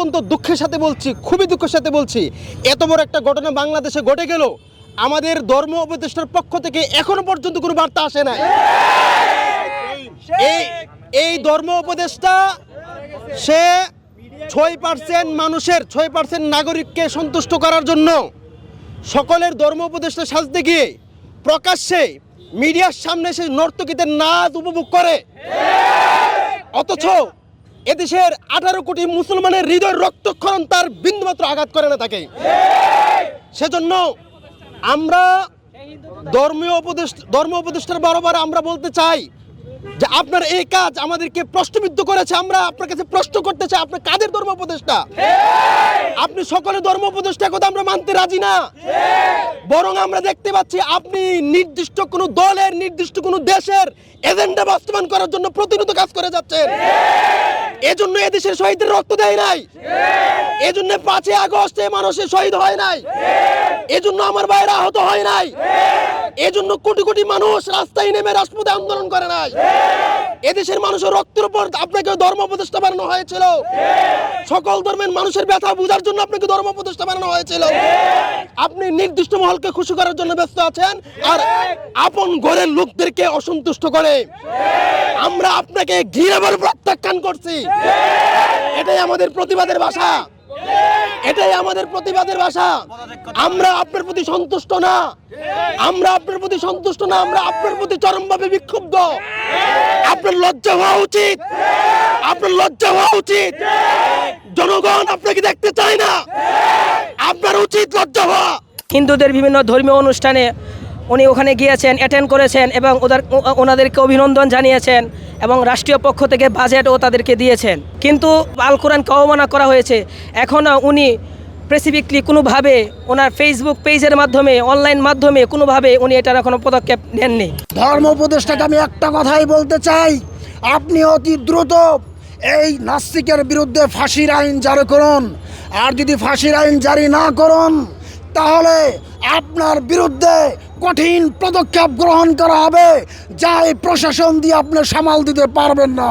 অত্যন্ত দুঃখের সাথে বলছি, খুবই দুঃখের সাথে বলছি। এত বড় একটা ঘটনা বাংলাদেশে ঘটে গেল, আমাদের ধর্ম উপদেষ্টার পক্ষ থেকে এখনও পর্যন্ত কোনো বার্তা আসে নাই। এই এই ধর্ম উপদেষ্টা, সে ছয় পার্সেন্ট মানুষের, ছয় পার্সেন্ট নাগরিককে সন্তুষ্ট করার জন্য সকলের ধর্ম উপদেষ্টা সাজতে গিয়ে প্রকাশ্যে মিডিয়ার সামনে সে নর্তকীদের নাচ উপভোগ করে। অথচ এদেশের আঠারো কোটি মুসলমানের হৃদয় রক্তক্ষরণ তার বিন্দুমাত্র আঘাত করে না তাকে। সেজন্য আমরা ধর্মীয় উপদেশ ধর্ম উপদেষ্টার বারবার আমরা বলতে চাই যে আপনার এই কাজ আমাদেরকে প্রশ্নবিদ্ধ করেছে, আমরা আপনার কাছে প্রশ্ন করতে চাই আপনার কাদের ধর্ম উপদেষ্টা? আপনি সকলে ধর্ম উপদেষ্টা কথা আমরা মানতে রাজি না। বরং আমরা দেখতে পাচ্ছি আপনি নির্দিষ্ট কোনো দলের, নির্দিষ্ট কোনো দেশের এজেন্ডা বাস্তবায়ন করার জন্য প্রতিনিয়ত কাজ করে যাচ্ছেন। এজন্য এদেশের শহীদদের রক্ত দেয় নাই। এজন্য পাঁচই আগস্টে মানুষের শহীদ হয় নাই। এজন্য আমার ভাইরা আহত হয় নাই। এজন্য কোটি কোটি মানুষ রাস্তায় নেমে রাষ্ট্রপতি আন্দোলন করে নাই। এদেশের মানুষের রক্তের উপর আপনাকে ধর্ম প্রতিষ্ঠা বানানো হয়েছিল। সকল ধর্মের মানুষের ব্যথা বোঝার জন্য আপনাকে ধর্ম প্রতিষ্ঠা বানানো হয়েছিল। আপনি নির্দিষ্ট মহলকে খুশি করার জন্য ব্যস্ত আছেন, আর আপন ঘরের লোকদেরকে অসন্তুষ্ট করে। আমরা আপনাকে ঘিরাবার প্রত্যাখ্যান করছি। এটাই আমাদের প্রতিবাদের ভাষা। এটাই আমাদের প্রতিবাদের ভাষা। আমরা আপনার প্রতি সন্তুষ্ট না। আমরা আপনার প্রতি সন্তুষ্ট না, আমরা আপনার প্রতি চরমভাবে বিক্ষুব্ধ। আপনার লজ্জা হওয়া উচিত। আপনার লজ্জা হওয়া উচিত। জনগণ আপনাকে দেখতে চায় না। আপনার উচিত লজ্জা হওয়া। হিন্দুদের বিভিন্ন ধর্মীয় অনুষ্ঠানে উনি ওখানে গিয়েছেন অ্যাটেন্ড করেছেন এবং ওদের ওনাদেরকে অভিনন্দন জানিয়েছেন এবং রাষ্ট্রীয় পক্ষ থেকে বাজেটও তাদেরকে দিয়েছেন। কিন্তু আল কোরআনকে করা হয়েছে। এখনও উনি স্পেসিফিকলি কোনোভাবে ওনার ফেসবুক পেজের মাধ্যমে অনলাইন মাধ্যমে, কোনোভাবে উনি এটার এখনও পদক্ষেপ নেননি? ধর্ম উপদেষ্টাকে আমি একটা কথাই বলতে চাই, আপনি অতি দ্রুত এই নাস্তিকের বিরুদ্ধে ফাঁসির আইন জারি করুন। আর যদি ফাঁসির আইন জারি না করুন, তাহলে আপনার বিরুদ্ধে কঠিন পদক্ষেপ গ্রহণ করা হবে, যা এই প্রশাসন দিয়ে আপনি সামাল দিতে পারবেন না।